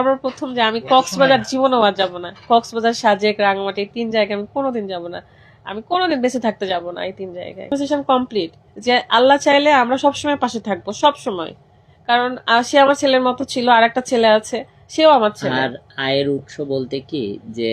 সর্বপ্রথম যে আমি কক্সবাজার জীবনেও আর যাব না। কক্সবাজার সাজেক রাঙামাটি তিন জায়গায় আমি কোনোদিন যাব না। আমি কোনোদিন বেঁচে থাকতে যাব না এই তিন জায়গায়। কনভারসেশন কমপ্লিট যে আল্লাহ চাইলে আমরা সবসময় পাশে থাকব সব সময় কারণ সে আমার ছেলের মতো ছিল আর একটা ছেলে আছে সেও আমার ছেলে। আর আয়ের উৎস বলতে কি? যে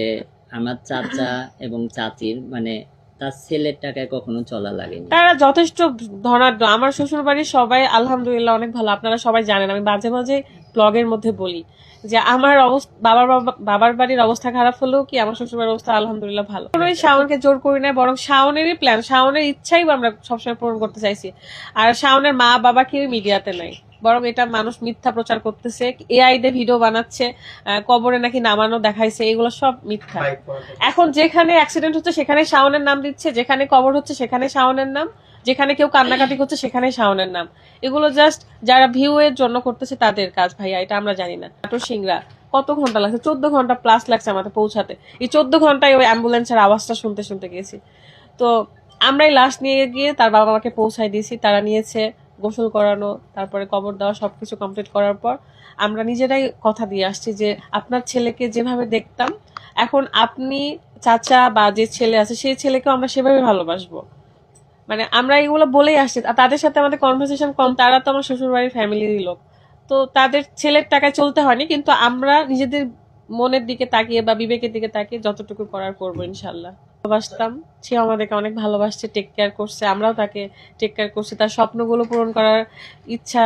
আমার চাচা এবং চাচির মানে তার ছেলের টাকায় কখনো চলা লাগেনি। তারা যথেষ্ট ধনাঢ্য। আমার শ্বশুর বাড়ির সবাই আলহামদুলিল্লাহ অনেক ভালো। আপনারা সবাই জানেন আমি মাঝে মাঝে ব্লগের মধ্যে বলি যে আমার অবস্থা বাবার বাবা- বাবার বাড়ির অবস্থা খারাপ হলেও কি আমার শ্বশুরবাড়ির অবস্থা আলহামদুলিল্লাহ ভালো। কোনোই শাওনকে জোর করি না বরং শাওনেরই প্ল্যান শাওনের ইচ্ছাই আমরা সবসময় পূরণ করতে চাইছি। আর শাওনের মা বাবা কেউ মিডিয়াতে নাই। বরং এটা মানুষ মিথ্যা প্রচার করতেছে। এআই দিয়ে ভিডিও বানাচ্ছে কবরে নাকি নামানো দেখাইছে এগুলো সব মিথ্যা। এখন যেখানে অ্যাক্সিডেন্ট হচ্ছে সেখানে শাওনের নাম দিচ্ছে যেখানে কবর হচ্ছে সেখানে শাওনের নাম। যেখানে কেউ কান্নাকাটি করছে সেখানে শাওনের নাম। এগুলো জাস্ট যারা ভিউ এর জন্য করতেছে তাদের কাজ ভাইয়া এটা আমরা জানি না। নাটোর সিংরা কত ঘণ্টা লাগছে? চোদ্দ ঘণ্টা প্লাস লাগছে আমাদের পৌঁছাতে। এই চোদ্দ ঘন্টায় ওই অ্যাম্বুলেন্সের আওয়াজটা শুনতে শুনতে গেছি। তো আমরাই লাশ নিয়ে গিয়ে তার বাবা মাকে পৌঁছায় দিয়েছি তারা নিয়েছে গোসল করানো, তারপরে কবর দেওয়া, সবকিছু কমপ্লিট করার পর আমরা নিজেরাই কথা দিয়ে আসছি যে আপনার ছেলেকে যেভাবে দেখতাম, এখন আপনি চাচা বা যে ছেলে আছে, সেই ছেলেকেও আমরা সেভাবে ভালোবাসবো। মানে আমরা এগুলো বলেই আসছি তাদের সাথে আমাদের কনভারসেশন কম, তারা তো আমার শ্বশুর বাড়ির ফ্যামিলিরই লোক। তো তাদের ছেলের টাকায় চলতে হয়নি, কিন্তু আমরা নিজেদের মনের দিকে তাকিয়ে বা বিবেকের দিকে তাকিয়ে যতটুকু করার করব, ইনশাল্লাহ। ভালোবাসতাম। সে আমাদেরকে অনেক ভালোবাসছে টেক কেয়ার করছে আমরাও তাকে টেক কেয়ার করছি। তার স্বপ্নগুলো পূরণ করার ইচ্ছা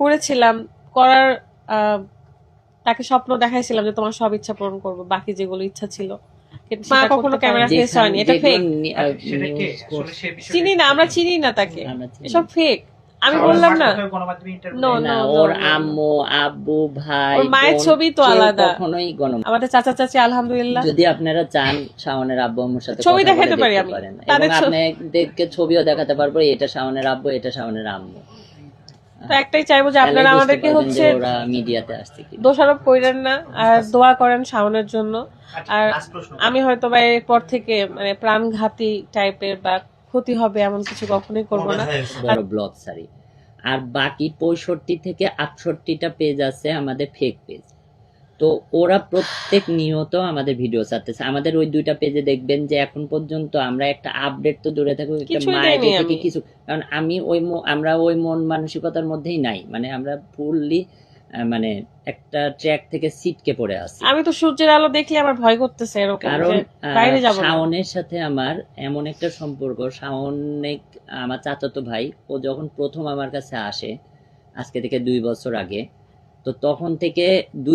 করেছিলাম করার আহ, তাকে স্বপ্ন দেখাইছিলাম যে তোমার সব ইচ্ছা পূরণ করব বাকি যেগুলো ইচ্ছা ছিল। মা কখনো ক্যামেরা ফেস হয়নি এটা ফেক চিনি না আমরা চিনি না তাকে। এসব ফেক আমি বললাম না। গণমাধ্যমে ওর. আম্মু আব্বু ভাই মায়ের ছবি তো আলাদা। কখনোই গণ আমাদের চাচা চাচি আলহামদুলিল্লাহ। যদি আপনারা চান শাওনের আব্বু আম্মুর সাথে ছবি দেখাতে পারি আমি। তাদের আপনাদেরকে ছবিও দেখাতে পারব এটা শাওনের আব্বু এটা শাওনের আম্মু। তো একটাই চাইব যে আপনারা আমাদেরকে হচ্ছে মিডিয়াতে আসছে দোষারোপ করেন না আর দোয়া করেন শাওনের জন্য। আচ্ছা, আর আমি হয়তো বা এরপর থেকে মানে প্রাণঘাতী টাইপের বা ক্ষতি হবে এমন কিছু কখনোই করব না। বড় ব্লগ সারি আর বাকি পঁয়ষট্টি থেকে আটষট্টিটা পেজ আছে আমাদের ফেক পেজ তো ওরা প্রত্যেক নিয়ত আমাদের ভিডিও ছাড়তেছে। আমাদের ওই দুইটা পেজে দেখবেন যে এখন পর্যন্ত আমরা একটা আপডেট তো দূরে থাকব একটা মায়ের থেকে কিছু কারণ আমি ওই ম- আমরা ওই মন মানসিকতার মধ্যেই নাই। মানে আমরা ফুললি মানে একটা ট্র্যাক থেকে সিটকে পড়ে আছে। আমি তো সূর্যের আলো দেখলে আমার ভয় করতেছে এরকম কারণ বাইরে শাওনের সাথে আমার এমন একটা সম্পর্ক শাওনে আমার চাচাতো ভাই ও যখন প্রথম আমার কাছে আসে আজকে থেকে দুই বছর আগে তো তখন থেকে দুই